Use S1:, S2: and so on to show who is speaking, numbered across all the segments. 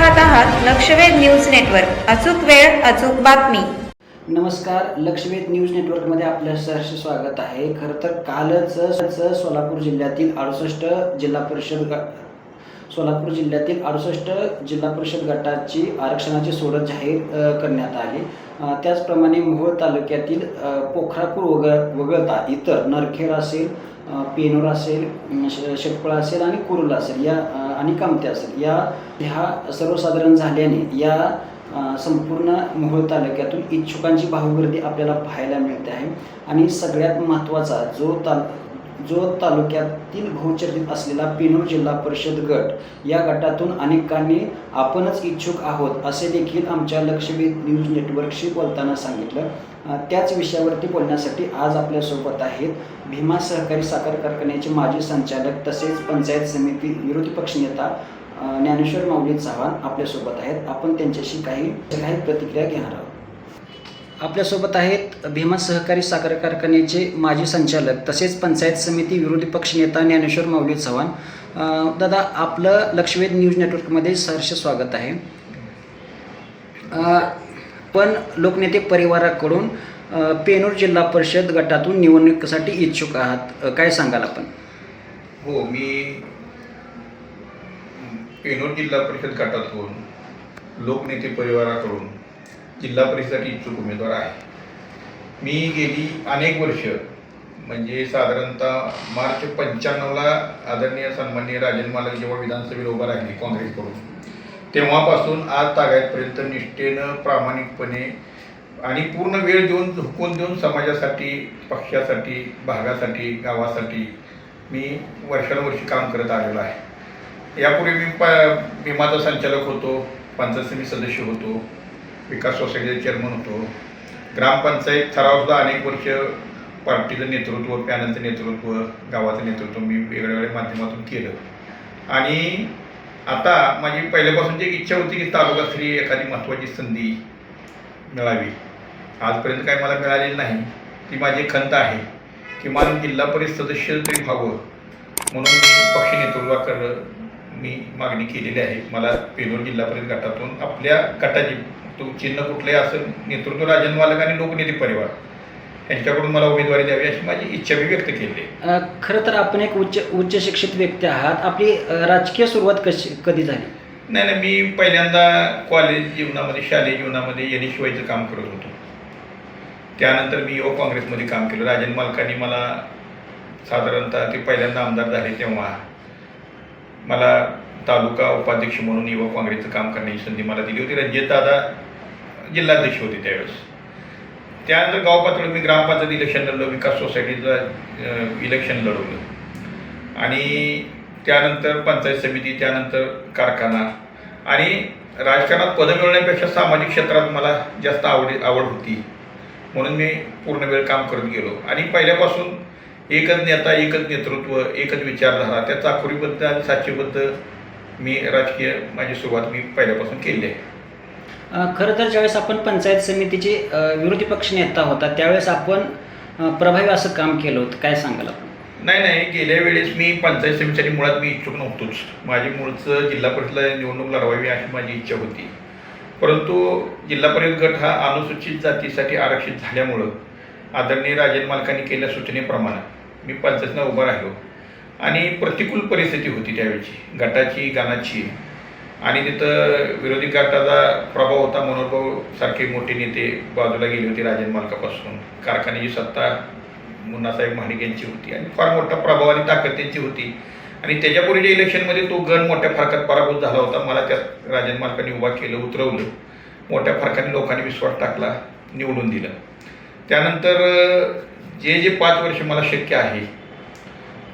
S1: पाहत आहात लक्षवेध news network. अचूक वेळ अचूक बातमी.
S2: नमस्कार लक्षवेध न्यूज नेटवर्कमध्ये आपलं सहर्ष स्वागत आहे. खरं तर कालच सोलापूर जिल्ह्यातील अडुसष्ट जिल्हा परिषद सोलापूर जिल्ह्यातील अडुसष्ट जिल्हा परिषद गटाची आरक्षणाची सोडत जाहीर करण्यात आली. त्याचप्रमाणे मोहोळ तालुक्यातील पोखरापूर वगळ वगळता इतर नरखेड असेल पेनोर असेल श- शेटपळा असेल आणि कुरुल असेल या आणि कामते असेल या ह्या सर्वसाधारण झाल्याने या संपूर्ण मोहोळ तालुक्यातून इच्छुकांची भावगर्दी आपल्याला पाहायला मिळते आहे. आणि सगळ्यात महत्त्वाचा जो ताल जो तालुक्यातील बहुचर्चित असलेला पिनोर जिल्हा परिषद गट या गटातून अनेकांनी आपणच इच्छुक आहोत असे देखील आमच्या लक्षवेध न्यूज नेटवर्कशी बोलताना सांगितलं. त्याच विषयावरती बोलण्यासाठी आज आपल्यासोबत आहेत भीमा सहकारी साखर कारखान्याचे माजी संचालक तसेच पंचायत समिती विरोधी पक्षनेता ज्ञानेश्वर माऊली चव्हाण आपल्यासोबत आहेत. आपण त्यांच्याशी काही काही प्रतिक्रिया घेणार आहोत. आपल्यासोबत आहेत भीमा सहकारी साखर कारखान्याचे माजी संचालक तसेच पंचायत समिती विरोधी पक्षनेता ज्ञानेश्वर माऊली चव्हाण. दादा आपलं लक्षवेध न्यूज नेटवर्कमध्ये सहर्ष स्वागत आहे. पण लोकनेते परिवाराकडून पेनूर जिल्हा परिषद गटातून निवडणुकीसाठी इच्छुक आहात. काय सांगाल आपण?
S3: हो मी पेनूर जिल्हा परिषद गटातून लोकनेते परिवाराकडून जिल्हा परिषदेसाठी इच्छुक उमेदवार आहे. मी गेली अनेक वर्ष म्हणजे साधारणतः मार्च पंच्याण्णवला आदरणीय सन्माननीय राजन मालक जेव्हा विधानसभेला उभा राहिली काँग्रेसकडून तेव्हापासून आज तागायतपर्यंत निष्ठेनं प्रामाणिकपणे आणि पूर्ण वेळ देऊन झुकून देऊन समाजासाठी पक्षासाठी भागासाठी गावासाठी मी वर्षानुवर्षी काम करत आलेलो आहे. यापूर्वी मी प विमाचा संचालक होतो पंचायत समिती सदस्य होतो. विकास सोसायटीचे चेअरमन होतो. ग्रामपंचायत ठरावसुद्धा अनेक वर्ष पार्टीचं नेतृत्व पॅनलचं नेतृत्व गावाचं नेतृत्व मी वेगळ्या वेगळ्या माध्यमातून केलं. आणि आता माझी पहिल्यापासूनची एक इच्छा होती की तालुकास्तरीय एखादी महत्त्वाची संधी मिळावी. आजपर्यंत काय मला मिळालेली नाही. ती माझी खंत आहे किमान जिल्हा परिषद सदस्य तरी व्हावं म्हणून पक्ष नेतृत्वाकडं मी मागणी केलेली आहे. मला पेलोर जिल्हा परिषद गटातून आपल्या गटाची तो चिन्ह कुठलंही असं नेतृत्व राजन मालक आणि लोकनेते परिवार यांच्याकडून मला उमेदवारी द्यावी अशी माझी इच्छा मी व्यक्त केली. आहे
S2: अ, खरं तर आपण एक उच्च उच्च शिक्षित व्यक्ती आहात. आपली अ, राजकीय सुरुवात कशी कधी झाली?
S3: नाही नाही मी पहिल्यांदा कॉलेज जीवनामध्ये शालेय जीवनामध्ये एन शिवायचं काम करत होतो. त्यानंतर मी युवक काँग्रेसमध्ये काम केलं. राजन मालकांनी मला साधारणतः ते पहिल्यांदा आमदार झाले तेव्हा. मला तालुका उपाध्यक्ष म्हणून युवक काँग्रेसचं काम करण्याची संधी मला दिली होती. रणजितदादा जिल्हाध्यक्ष होते त्यावेळेस. त्यानंतर गाव पातळीवर मी ग्रामपंचायत इलेक्शन लढलो विकास सोसायटीचं इलेक्शन लढवलं. आणि त्यानंतर पंचायत समिती त्यानंतर कारखाना आणि राजकारणात पदं मिळवण्यापेक्षा सामाजिक क्षेत्रात मला जास्त आवडी आवड होती. म्हणून मी पूर्ण वेळ काम करत गेलो. आणि पहिल्यापासून एकच नेता एकच नेतृत्व एकच विचारधारा त्या चाकोरीबद्ध आणि साचीबद्ध मी राजकीय माझी सुरुवात मी पहिल्यापासून केली आहे.
S2: खरं तर ज्यावेळेस आपण पंचायत समितीचे विरोधी पक्ष नेता होता त्यावेळेस आपण प्रभावी असं काम केलं होतं. काय सांगाल आपण?
S3: नाही नाही. गेल्या वेळेस मी पंचायत समितीसाठी मुळात मी इच्छुक नव्हतोच. माझी मूळचं जिल्हा परिषदला निवडणूक लढवावी अशी माझी इच्छा होती. परंतु जिल्हा परिषद गट हा अनुसूचित जातीसाठी आरक्षित झाल्यामुळं आदरणीय राजन मालकांनी केलेल्या सूचनेप्रमाणे मी पंचायतीनं उभा राहिलो. आणि प्रतिकूल परिस्थिती होती त्यावेळेची. गटाची गानाची आणि तिथं विरोधी गटाचा प्रभाव होता मनोभाऊ सारखे मोठे नेते बाजूला गेले होते राजन मालकापासून. कारखान्याची सत्ता मुन्नासाहेब महाडिक यांची होती आणि फार मोठा प्रभाव आणि ताकद त्यांची होती. आणि त्याच्यापूर्वीच्या इलेक्शनमध्ये तो गण मोठ्या फरकात पराभूत झाला होता. मला त्यात राजन मालकाने उभा केलं उतरवलं. मोठ्या फरकाने लोकांनी विश्वास टाकला निवडून दिलं. त्यानंतर जे जे पाच वर्ष मला शक्य आहे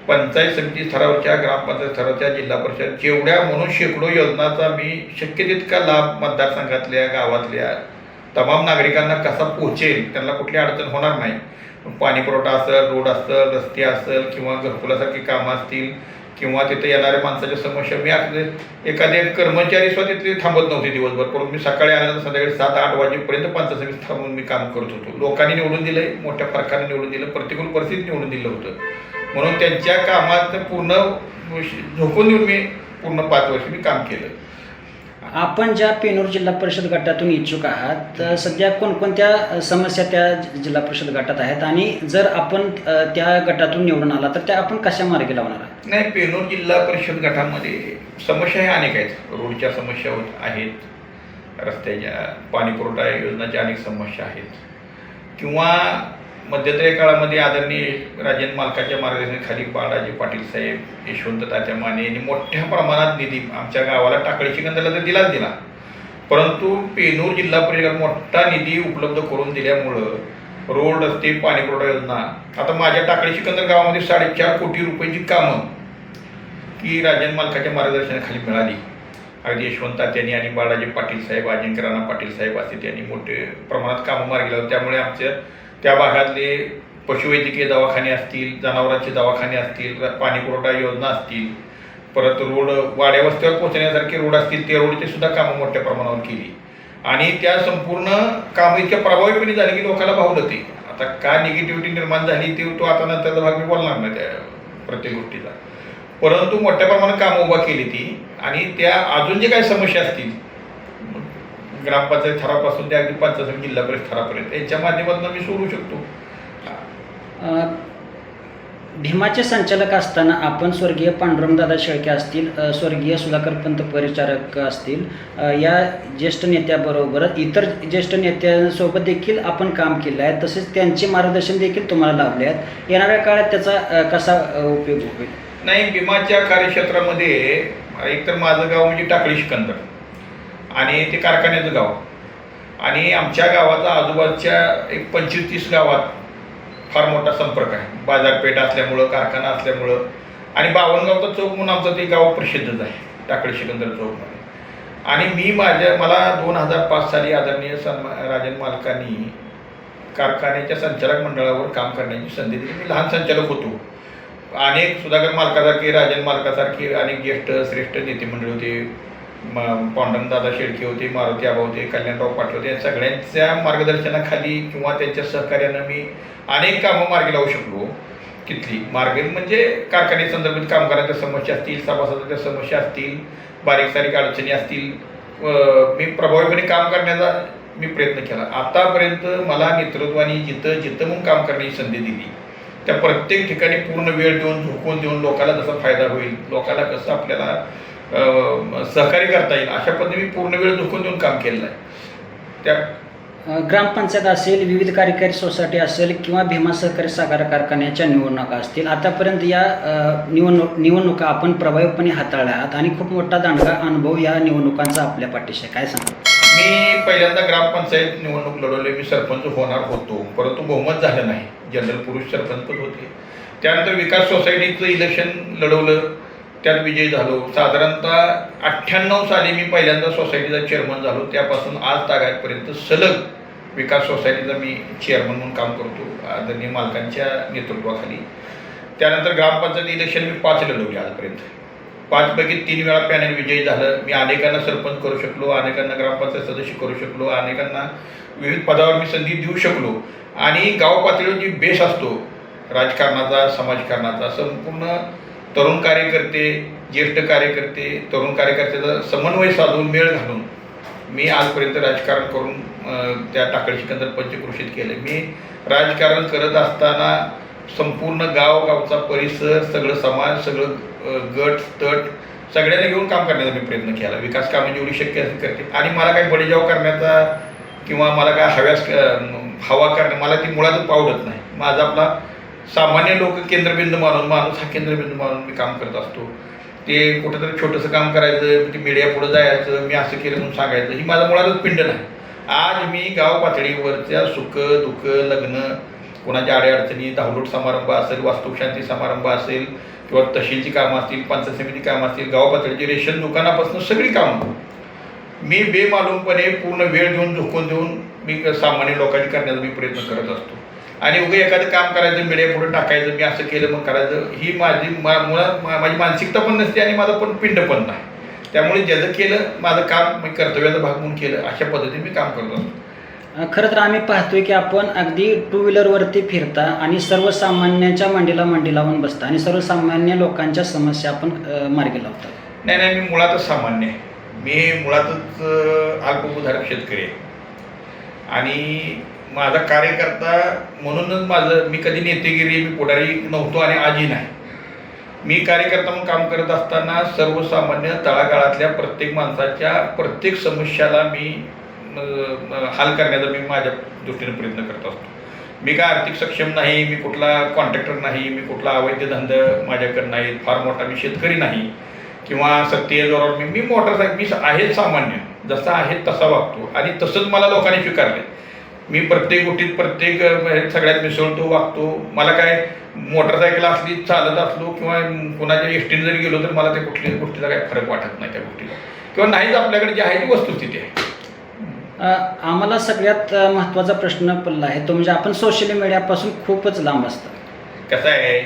S3: पंचायत समिती स्तरावरच्या ग्रामपंचायत स्तरावरच्या जिल्हा परिषद जेवढ्या म्हणून शेकडो योजनाचा मी शक्य तितका लाभ मतदारसंघातल्या गावातल्या तमाम नागरिकांना कसा पोहोचेल त्यांना कुठली अडचण होणार नाही. पाणी पुरवठा असेल रोड असेल रस्ते असेल किंवा घरकुलासारखी कामं असतील किंवा तिथे येणाऱ्या माणसाच्या समस्या मी अगदी एखादे कर्मचारी सुद्धा तिथे थांबत नव्हते दिवसभर. परंतु मी सकाळी आल्यानंतर संध्याकाळी सात आठ वाजेपर्यंत पंचायत थांबून मी काम करत होतो. लोकांनी निवडून दिलं मोठ्या फरकाने निवडून दिलं प्रतिकूल परिस्थितीत निवडून दिलं होतं. म्हणून त्यांच्या कामात पूर्ण झोकून देऊन मी पूर्ण पाच वर्ष मी काम केलं.
S2: आपण ज्या पेनूर जिल्हा परिषद गटातून इच्छुक आहात तर सध्या कोणकोणत्या समस्या त्या जिल्हा परिषद गटात आहेत? आणि जर आपण त्या गटातून निवडून आला तर त्या आपण कशा मार्गी लावणार आहात?
S3: नाही पेनूर जिल्हा परिषद गटामध्ये समस्या ह्या अनेक आहेत. रोडच्या समस्या होत आहेत. रस्त्याच्या पाणी पुरवठा योजनाच्या अनेक समस्या आहेत. किंवा मध्यंतरी काळामध्ये आदरणीय राजेंद्र मालकाच्या मार्गदर्शनाखाली बाळाजी पाटील साहेब यशवंत तात्या माने यांनी मोठ्या प्रमाणात निधी आमच्या गावाला टाकळी सिकंदरला तर दिलाच दिला. परंतु पेनूर जिल्हा परिषद मोठा निधी उपलब्ध करून दिल्यामुळं रोड रस्ते पाणी पुरवठा योजना आता माझ्या टाकळी सिकंदर गावामध्ये साडेचार कोटी रुपयाची कामं की राजन मालकाच्या मार्गदर्शनाखाली मिळाली. अगदी यशवंत तात्यांनी आणि बाळाजी पाटील साहेब अजिंक्य राणा पाटील साहेब असे त्यांनी मोठे प्रमाणात कामं मार्गी लावली. त्यामुळे आमच्या त्या भागातले पशुवैद्यकीय दवाखाने असतील जनावरांचे दवाखाने असतील पाणीपुरवठा योजना असतील परत रोड वाड्या वस्त्यावर पोहोचण्यासारखे रोड असतील ते रोडचे सुद्धा कामं मोठ्या प्रमाणावर केली. आणि त्या संपूर्ण कामं इतक्या प्रभावीपणे झाली की लोकांना भावलं ते. आता का निगेटिव्हिटी निर्माण झाली ते तो आता नंतरचा भाग मी बोलणार नाही त्या प्रत्येक गोष्टीचा. परंतु मोठ्या प्रमाणात कामं उभा केली ती आणि त्या अजून जे काही समस्या असतील ग्रामपंचायत थरापासून ते अगदी पंचायत जिल्हा परिषद थरापर्यंत यांच्या माध्यमातून मी सोडू शकतो.
S2: भीमाचे संचालक असताना आपण स्वर्गीय पांडुरंगदादा शेळके असतील स्वर्गीय सुधाकर पंत परिचारक असतील या ज्येष्ठ नेत्याबरोबर इतर ज्येष्ठ नेत्यांसोबत देखील आपण काम केलं आहे. तसेच त्यांचे मार्गदर्शन देखील तुम्हाला लाभले आहेत. येणाऱ्या काळात त्याचा कसा उपयोग होईल?
S3: नाही भीमाच्या कार्यक्षेत्रामध्ये एकतर माझं गाव म्हणजे टाकळी सिकंदर. आणि ते कारखान्याचं गाव. आणि आमच्या गावाचा आजूबाजूच्या एक पंचवीस तीस गावात फार मोठा संपर्क आहे. बाजारपेठ असल्यामुळं कारखाना असल्यामुळं. आणि बावनगावचा चौक म्हणून आमचं ते गाव प्रसिद्धच आहे टाकळी सिकंदर चौकमध्ये आणि मी माझ्या मला दोन हजार पाच साली आदरणीय सन्मा राजन मालकांनी कारखान्याच्या संचालक मंडळावर काम करण्याची संधी दिली. मी लहान संचालक होतो. अनेक सुधाकर मालकासारखे राजन मालकासारखे अनेक ज्येष्ठ श्रेष्ठ नेते मंडळी होते. म पांडुरंगदादा शेळके होते मारुती आबा होते कल्याणराव पाटील होते या सगळ्यांच्या मार्गदर्शनाखाली किंवा त्यांच्या सहकार्यानं मी अनेक कामं मार्गी लावू शकलो. तिथली मार्ग म्हणजे कारखाने संदर्भात कामगारांच्या समस्या असतील सभासदांच्या समस्या असतील बारीक सारीक अडचणी असतील मी प्रभावीपणे काम करण्याचा मी प्रयत्न केला. आतापर्यंत मला नेतृत्वाने जिथं जिथं मग काम करण्याची संधी दिली त्या प्रत्येक ठिकाणी पूर्ण वेळ देऊन झोकून देऊन लोकांना जसा फायदा होईल लोकांना कसं आपल्याला सहकार्य करता येईल. अशा पद्धतीने पूर्ण वेळ झोकून देऊन काम केलेलं आहे. त्या
S2: ग्रामपंचायत असेल विविध कार्यकारी सोसायटी असेल किंवा भीमा सहकारी साखर कारखान्याच्या निवडणुका असतील आतापर्यंत या निवडणूक निवडणुका आपण प्रभावीपणे हाताळल्या आहात आणि खूप मोठा दांडगा अनुभव या निवडणुकांचा आपल्या पाठीशी. काय सांगा?
S3: मी पहिल्यांदा ग्रामपंचायत निवडणूक लढवली. मी सरपंच होणार होतो. परंतु बहुमत झालं नाही. जनरल पुरुष सरपंच होते. त्यानंतर विकास सोसायटीचं इलेक्शन लढवलं. त्यात विजयी झालो. साधारणतः अठ्ठ्याण्णव साली मी पहिल्यांदा सोसायटीचा चेअरमन झालो. त्यापासून आज तागायतपर्यंत सलग विकास सोसायटीचा मी चेअरमन म्हणून काम करतो आदरणीय मालकांच्या नेतृत्वाखाली. त्यानंतर ग्रामपंचायत इलेक्शन मी पाच लढवली आजपर्यंत. पाचपैकी तीन वेळा पॅनल विजयी झालं. मी अनेकांना सरपंच करू शकलो अनेकांना ग्रामपंचायत सदस्य करू शकलो अनेकांना विविध पदावर मी संधी देऊ शकलो. आणि गाव पातळीवर जी बेस असतो राजकारणाचा समाजकारणाचा संपूर्ण तरुण कार्यकर्ते ज्येष्ठ कार्यकर्ते तरुण कार्यकर्त्याचा समन्वय साधून मेळ घालून मी आजपर्यंत राजकारण करून त्या टाकळी सिकंदर पंचकृषीत केलं. मी राजकारण करत असताना संपूर्ण गाव गावचा परिसर सगळं समाज सगळं गट तट सगळ्यांना घेऊन काम करण्याचा मी प्रयत्न केला. विकास कामं जेवढी शक्य असेल करते. आणि मला काही बडेजाव करण्याचा किंवा मला काय हव्यास हवा करणं मला ती मुळातच पावडत नाही. माझा आपला सामान्य लोक केंद्रबिंदू मानून माणूस हा केंद्रबिंदू मानून मी काम करत असतो. ते कुठंतरी छोटंसं काम करायचं म्हणजे ते मीडिया पुढं जायचं मी असं केलं म्हणून सांगायचं. ही माझा मुळातच पिंड नाही. आज मी गाव पातळीवरच्या सुख दुःख लग्न कोणाच्या अडीअडचणी धावलोट समारंभ असेल वास्तुशांती समारंभ असेल किंवा तहसीलची कामं असतील पंचायत समिती कामं असतील गाव पातळीची रेशन दुकानापासून सगळी कामं. मी बेमालूमपणे पूर्ण वेळ देऊन झोकून देऊन मी सामान्य लोकांनी करण्याचा मी प्रयत्न करत असतो. आणि उगे एखादं काम करायचं मीडिया पुढे टाकायचं मी असं केलं मग करायचं ही माझी मा मुळात माझी मानसिकता पण नसते आणि माझं पण पिंड पण नाही. त्यामुळे ज्याचं केलं माझं काम मी कर्तव्याचा भाग म्हणून केलं अशा पद्धतीने मी काम करत असतो
S2: खरं तर आम्ही पाहतोय की आपण अगदी टू व्हीलरवरती फिरता आणि सर्वसामान्यांच्या मांडीला मांडी लावून बसता आणि सर्वसामान्य लोकांच्या समस्या आपण मार्गी लावता.
S3: नाही नाही मी मुळातच सामान्य आहे. मी मुळातच अल्पभूधारक शेतकरी आहे. आणि माझा कार्यकर्ता म्हणूनच माझं मी कधी नेतेगिरी मी पुढारी नव्हतो आणि आजही नाही. मी कार्यकर्ता म्हणून काम करत असताना सर्वसामान्य तळागाळातल्या प्रत्येक माणसाच्या प्रत्येक समस्याला मी हाल करण्याचा मी माझ्या दृष्टीने प्रयत्न करत असतो. मी काय आर्थिक सक्षम नाही मी कुठला कॉन्ट्रॅक्टर नाही मी कुठला अवैध धंद माझ्याकडे नाही फार मोठा मी शेतकरी नाही किंवा सत्तेच्या जोरावर मी मी मोटरसायकल मी आहे सामान्य जसा आहे तसा वागतो. आणि तसंच मला लोकांनी स्वीकारले मी प्रत्येक गोष्टीत प्रत्येक सगळ्यात मिसळतो वागतो. मला काय मोटरसायकल असली चालत असलो किंवा कोणाच्या एसटीने जरी गेलो तर मला त्या कुठल्याच गोष्टीचा काही फरक वाटत नाही त्या गोष्टीला. किंवा नाहीच आपल्याकडे जी आहे ती वस्तुस्थिती आहे
S2: आम्हाला सगळ्यात महत्त्वाचा प्रश्न पडला आहे तो म्हणजे आपण सोशल मीडियापासून खूपच लांब असतो.
S3: कसं आहे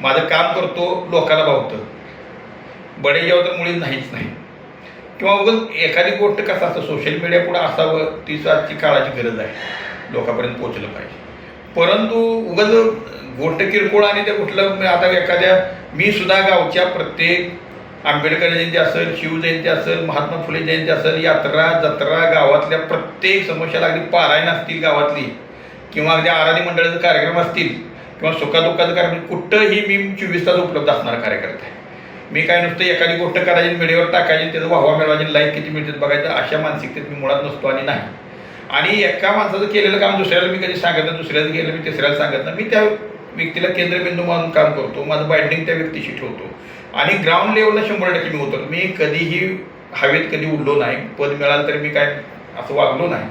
S3: माझं काम करतो लोकांना भावतं. बडे जेव्हा तर मुळीच नाहीच नाही. किंवा उगाच एखादी गोष्ट कसं असतं सोशल मीडिया पुढं असावं तीच आजची काळाची गरज आहे. लोकांपर्यंत पोचलं पाहिजे. परंतु उगाच गोष्ट किरकोळ आणि त्या कुठलं आता एखाद्या मी सुद्धा गावच्या प्रत्येक आंबेडकर जयंती असेल शिवजयंती असेल महात्मा फुले जयंती असेल यात्रा जत्रा गावातल्या प्रत्येक समस्याला अगदी पारायण असतील गावातली किंवा अगदी आराधी मंडळाचे कार्यक्रम असतील किंवा सुखादुःखाचे कार्यक्रम कुठंही मी चोवीस तास उपलब्ध असणारा कार्यकर्ता आहे. मी काय नुसतं एखादी गोष्ट करायची मीडियावर टाकायची त्याचं वाहवा मिळवायची लाईक किती मिळतात बघायचं अशा मानसिकतेत मी मुळात नसतो आणि नाही. आणि एका माणसाचं केलेलं काम दुसऱ्याला मी कधी सांगत नाही दुसऱ्याला गेलं मी तिसऱ्याला सांगत नाही. मी त्या व्यक्तीला केंद्रबिंदू म्हणून काम करतो माझं बाइंडिंग त्या व्यक्तीशी ठेवतो. आणि ग्राउंड लेवलला शंभर टक्के मी होतो मी कधीही हवेत कधी उडलो नाही पद मिळालं तरी मी काय असं वागलो नाही.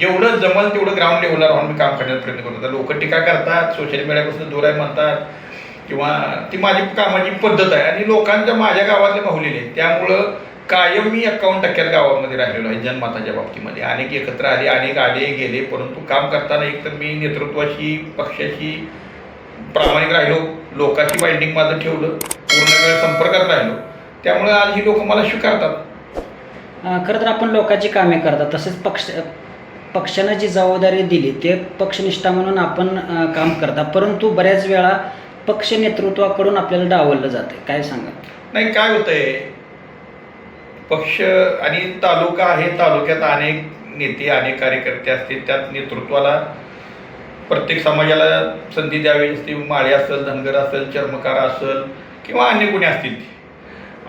S3: जेवढं जमल तेवढं ग्राउंड लेवलला राहून मी काम करण्याचा प्रयत्न करतो. लोक टीका करतात सोशल मीडियापासून दूर आहे म्हणतात किंवा ती माझी कामाची पद्धत आहे. आणि लोकांच्या माझ्या गावातले माहुलेले त्यामुळं कायम मी एकावन्न टक्क्यात गावामध्ये राहिलेलो आहे जनमताच्या बाबतीमध्ये. अनेक एकत्र आले अनेक आले गेले परंतु काम करताना एकतर मी नेतृत्वाशी पक्षाशी प्रामाणिक राहिलो. लोकांची बाइंडिंग माझं ठेवलं. पूर्ण वेळ संपर्कात राहिलो. त्यामुळे आज ही लोक मला स्वीकारतात.
S2: खरं तर आपण लोकांची कामे करतात. तसेच पक्ष पक्षानं जी जबाबदारी दिली ते पक्षनिष्ठा म्हणून आपण काम करता परंतु बऱ्याच वेळा पक्ष नेतृत्वाकडून आपल्याला डावललं जाते काय सांगा
S3: नाही काय होतंय? पक्ष आणि तालुका आहे तालुक्यात अनेक नेते अनेक कार्यकर्ते असतील त्यात नेतृत्वाला प्रत्येक समाजाला संधी द्यावी असते. माळी असेल धनगर असेल चर्मकार असेल किंवा अन्य कोणी असतील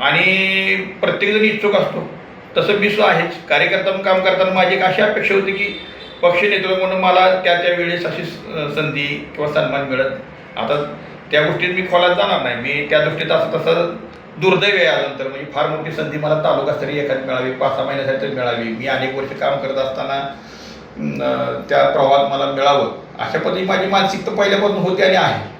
S3: आणि प्रत्येकजण इच्छुक असतो. तसं मी सुद्धा आहेच. कार्यकर्ता म्हणून काम करताना माझी एक अशी अपेक्षा होती की पक्ष नेतृत्व म्हणून मला त्या त्या वेळेस अशी स- संधी किंवा सन्मान मिळत. आता त्या गोष्टीत मी खोलात जाणार नाही. मी त्या दृष्टीत असं तसं दुर्दैव आहे आजनंतर म्हणजे फार मोठी संधी मला तालुकास्तरीय एखादी मिळावी पाच सहा महिन्यासाठी तरी मिळावी. मी अनेक वर्ष काम करत असताना त्या प्रवाहात मला मिळावं. अशा पद्धती माझी मानसिकता पहिल्यापासून होती आणि आहे.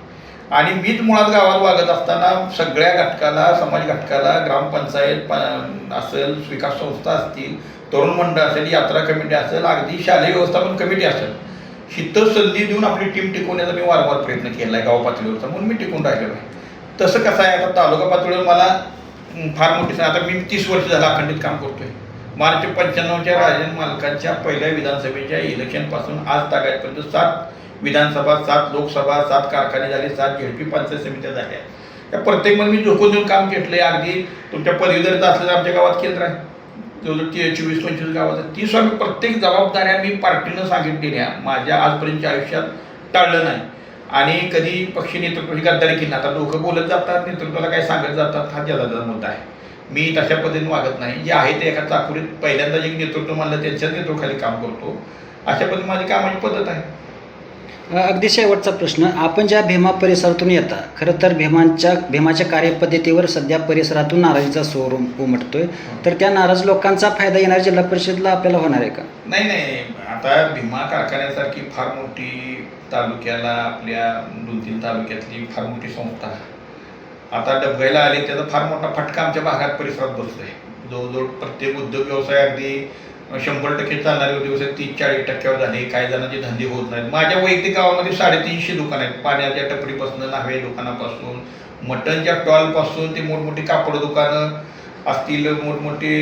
S3: आणि मीच मुळात गावात वागत असताना सगळ्या घटकाला समाज घटकाला ग्रामपंचायत प- असेल विकास संस्था असतील तरुण मंडळ असेल यात्रा कमिटी असेल अगदी शालेय व्यवस्थापन कमिटी असेल. हिथं संधी देऊन आपली टीम टिकवण्याचा मी वारंवार प्रयत्न केला आहे गाव पातळीवरचा. म्हणून मी टिकून राहिलेलो आहे. तसं कसं आहे आता तालुका पातळीवर मला फार मोठी आता मी तीस वर्ष झालं अखंडित काम करतोय. मार्च पंच्याण्णवच्या राजन मालकांच्या पहिल्या विधानसभेच्या इलेक्शनपासून आज तागायपर्यंत सात विधानसभा सात लोकसभा सात कारखाने झाले सात झेडपी पंचायत समित्या झाल्या. त्या प्रत्येकमध्ये मी झोकून देऊन काम घेतलंय. अगदी तुमच्या पदवीधरचं असलेलं आमच्या गावात केंद्र आहे. तेवढं ते चोवीस पंचवीस गावात आहे. ती स्वामी प्रत्येक जबाबदाऱ्या मी पार्टीनं सांगितलेल्या माझ्या आजपर्यंतच्या आयुष्यात टाळलं नाही. आणि कधी पक्षी नेतृत्वाची गद्दारी केली आता लोक बोलत जातात नेतृत्वाला काय सांगत जातात हा ज्याचा मुद्दा आहे. मी तशा पद्धतीने वागत नाही. जे आहे ते एका चाकुरीत पहिल्यांदा जे नेतृत्व मानलं त्यांच्याच नेतृत्वाखाली काम करतो. अशा पद्धतीने माझी कामाची पद्धत आहे.
S2: अगदी शेवटचा प्रश्न. आपण ज्या भीमा परिसरातून येता खरं तर भीमांच्या भीमाच्या कार्यपद्धतीवर सध्या परिसरातून नाराजीचा सोर उमटतोय. तर त्या नाराज लोकांचा फायदा येणार जिल्हा परिषदला आपल्याला होणार आहे का?
S3: नाही नाही. आता भीमा कारखान्यासारखी फार मोठी तालुक्याला आपल्या दोन तीन तालुक्यातली फार मोठी संस्था. आता डबगाईला आली त्याचा फार मोठा फटका आमच्या भागात परिसरात बसतोय. जवळजवळ प्रत्येक उद्योग व्यवसाय अगदी शंभर टक्के चालणारे उद्योग व्यवसाय तीस चाळीस टक्क्यावर झाले. काही जणांचे धंदे होत नाहीत. माझ्या वैयक्तिक गावामध्ये साडेतीनशे दुकान आहेत. पाण्याच्या टपरीपासून न्हावे दुकानापासून मटनच्या टॉलपासून ते मोठमोठी कापड दुकानं असतील मोठमोठे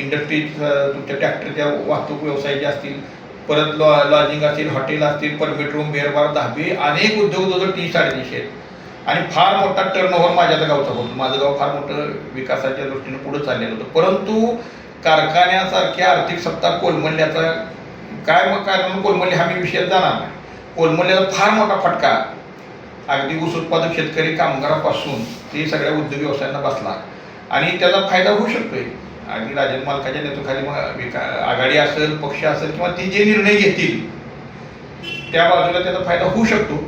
S3: इंडस्ट्रीज तुमच्या ट्रॅक्टरच्या वाहतूक व्यवसायाचे असतील परत लॉ लॉजिंग असतील हॉटेल असतील परमिट रूम बेरबार धाबे अनेक उद्योग जवळजवळ तीन साडेतीनशे आहेत. आणि फार मोठा टर्नओव्हर माझ्या गावचा होतो. माझं गाव फार मोठं विकासाच्या दृष्टीने पुढे चाललेलं होतं. परंतु कारखान्यासारख्या आर्थिक सत्ता कोलमडल्याचा काय मग काय म्हणून कोलमडले हा मी विषयात जाणार नाही. कोलमडल्याचा फार मोठा फटका अगदी ऊस उत्पादक शेतकरी कामगारापासून ते सगळ्या उद्योग व्यवसायांना बसला. आणि त्याचा फायदा होऊ शकतोय. अगदी राजन मालकाच्या नेतृत्वाखाली मग विका आघाडी असेल पक्ष असेल किंवा ती जे निर्णय घेतील त्या बाजूला त्याचा फायदा होऊ शकतो.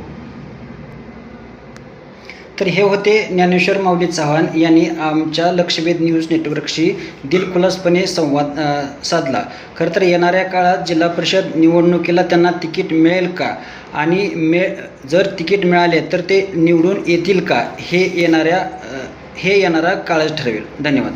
S2: तर हे होते ज्ञानेश्वर माऊली चव्हाण यांनी आमच्या लक्षवेध न्यूज नेटवर्कशी दिलखुलासपणे संवाद साधला. खरं तर येणाऱ्या काळात जिल्हा परिषद निवडणुकीला त्यांना तिकीट मिळेल का? आणि मिळ जर तिकीट मिळाले तर ते निवडून येतील का? हे येणाऱ्या हे येणारा काळच ठरवेल. धन्यवाद.